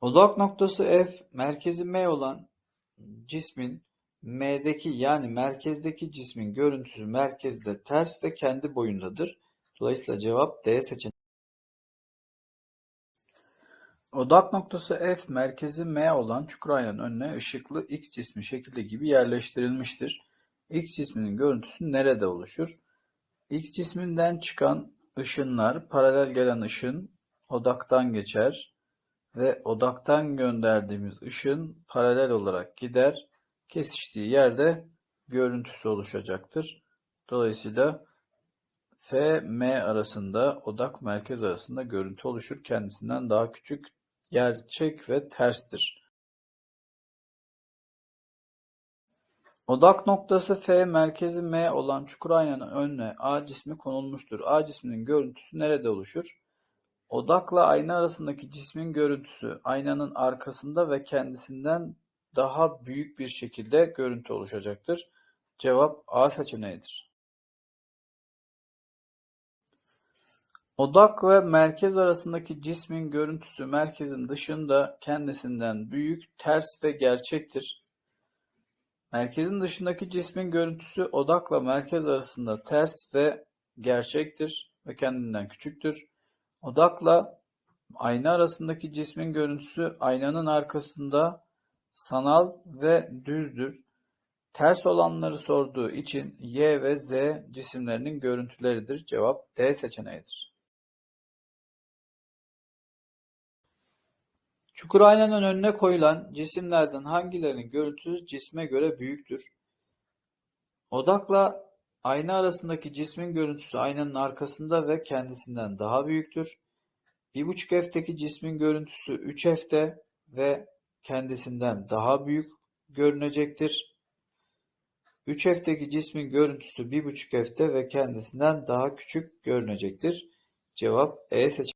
Odak noktası F, merkezi M olan cismin M'deki yani merkezdeki cismin görüntüsü merkezde ters ve kendi boyundadır. Dolayısıyla cevap D seçeneği. Odak noktası F, merkezi M olan çukur aynanın önüne ışıklı X cismi şekilde gibi yerleştirilmiştir. X cisminin görüntüsü nerede oluşur? X cisminden çıkan ışınlar paralel gelen ışın odaktan geçer ve odaktan gönderdiğimiz ışın paralel olarak gider. Kesiştiği yerde görüntüsü oluşacaktır. Dolayısıyla F, M arasında, odak merkez arasında görüntü oluşur. Kendisinden daha küçük, gerçek ve terstir. Odak noktası F, merkezi M olan çukur aynanın önüne A cismi konulmuştur. A cisminin görüntüsü nerede oluşur? Odakla ayna arasındaki cismin görüntüsü aynanın arkasında ve kendisinden daha büyük bir şekilde görüntü oluşacaktır. Cevap A seçeneğidir. Odak ve merkez arasındaki cismin görüntüsü merkezin dışında kendisinden büyük, ters ve gerçektir. Merkezin dışındaki cismin görüntüsü odakla merkez arasında ters ve gerçektir ve kendinden küçüktür. Odakla ayna arasındaki cismin görüntüsü aynanın arkasında sanal ve düzdür. Ters olanları sorduğu için Y ve Z cisimlerinin görüntüleridir. Cevap D seçeneğidir. Çukur aynanın önüne koyulan cisimlerden hangilerinin görüntüsü cisme göre büyüktür? Odakla ayna arasındaki cismin görüntüsü aynanın arkasında ve kendisinden daha büyüktür. 1.5 f'teki cismin görüntüsü 3 f'te ve kendisinden daha büyük görünecektir. 3 f'teki cismin görüntüsü 1.5 f'te ve kendisinden daha küçük görünecektir. Cevap E seçeneği.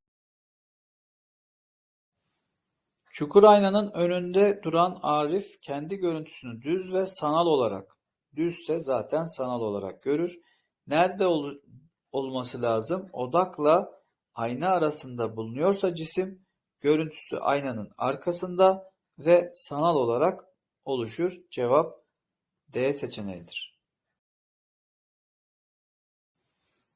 Çukur aynanın önünde duran Arif kendi görüntüsünü düz ve sanal olarak, düzse zaten sanal olarak görür. Nerede ol, olması lazım? Odakla ayna arasında bulunuyorsa cisim, görüntüsü aynanın arkasında ve sanal olarak oluşur. Cevap D seçeneğidir.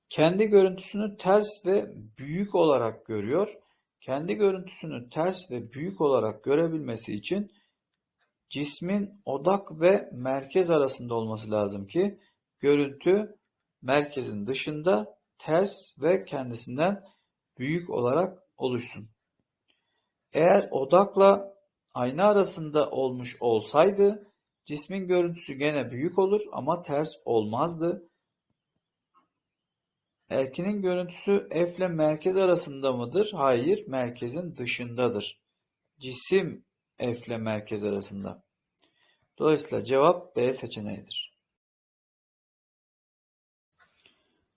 Kendi görüntüsünü ters ve büyük olarak görüyor. Kendi görüntüsünü ters ve büyük olarak görebilmesi için cismin odak ve merkez arasında olması lazım ki görüntü merkezin dışında ters ve kendisinden büyük olarak oluşsun. Eğer odakla ayna arasında olmuş olsaydı cismin görüntüsü gene büyük olur ama ters olmazdı. Erkinin görüntüsü F ile merkez arasında mıdır? Hayır, merkezin dışındadır. Cisim F ile merkez arasında. Dolayısıyla cevap B seçeneğidir.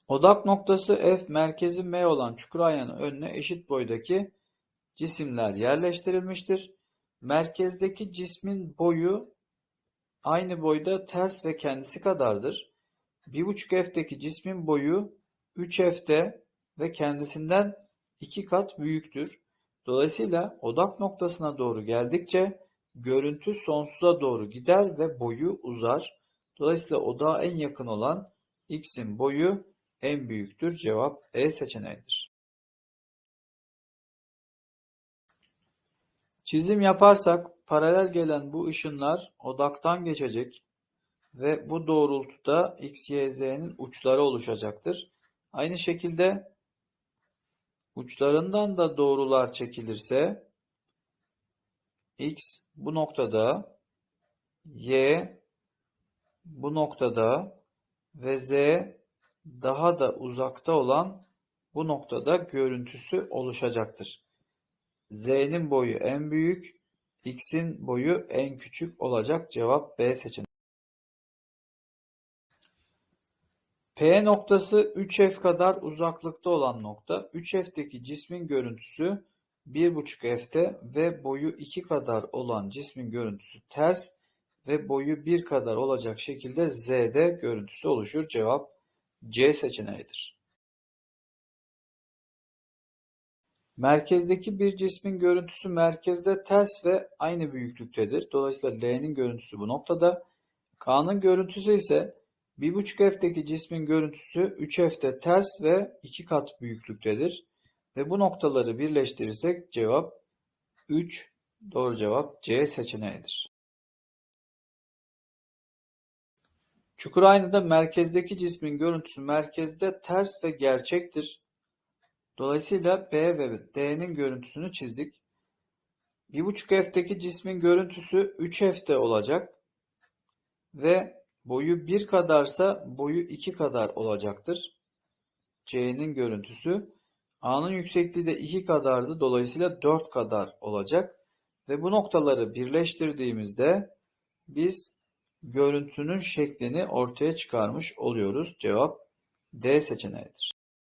Odak noktası F, merkezi M olan çukur ayağının önüne eşit boydaki cisimler yerleştirilmiştir. Merkezdeki cismin boyu aynı boyda ters ve kendisi kadardır. 1.5 F'deki cismin boyu 3F'de ve kendisinden iki kat büyüktür. Dolayısıyla odak noktasına doğru geldikçe görüntü sonsuza doğru gider ve boyu uzar. Dolayısıyla odağa en yakın olan x'in boyu en büyüktür. Cevap E seçeneğidir. Çizim yaparsak paralel gelen bu ışınlar odaktan geçecek ve bu doğrultuda x, y, z'nin uçları oluşacaktır. Aynı şekilde uçlarından da doğrular çekilirse x bu noktada, y bu noktada ve z daha da uzakta olan bu noktada görüntüsü oluşacaktır. Z'nin boyu en büyük, X'in boyu en küçük olacak. Cevap B seçeneği. P noktası 3F kadar uzaklıkta olan nokta. 3F'teki cismin görüntüsü 1,5 F'te ve boyu 2 kadar olan cismin görüntüsü ters ve boyu 1 kadar olacak şekilde Z'de görüntüsü oluşur. Cevap C seçeneğidir. Merkezdeki bir cismin görüntüsü merkezde ters ve aynı büyüklüktedir. Dolayısıyla L'nin görüntüsü bu noktada. K'nın görüntüsü ise 1,5F'deki cismin görüntüsü 3F'de ters ve 2 kat büyüklüktedir. Ve bu noktaları birleştirirsek cevap 3. Doğru cevap C seçeneğidir. Çukurayna'da merkezdeki cismin görüntüsü merkezde ters ve gerçektir. Dolayısıyla B ve D'nin görüntüsünü çizdik. 1.5F'deki cismin görüntüsü 3F'de olacak ve boyu 1 kadarsa boyu 2 kadar olacaktır. C'nin görüntüsü A'nın yüksekliği de 2 kadardı. Dolayısıyla 4 kadar olacak. Ve bu noktaları birleştirdiğimizde biz görüntünün şeklini ortaya çıkarmış oluyoruz. Cevap D seçeneğidir.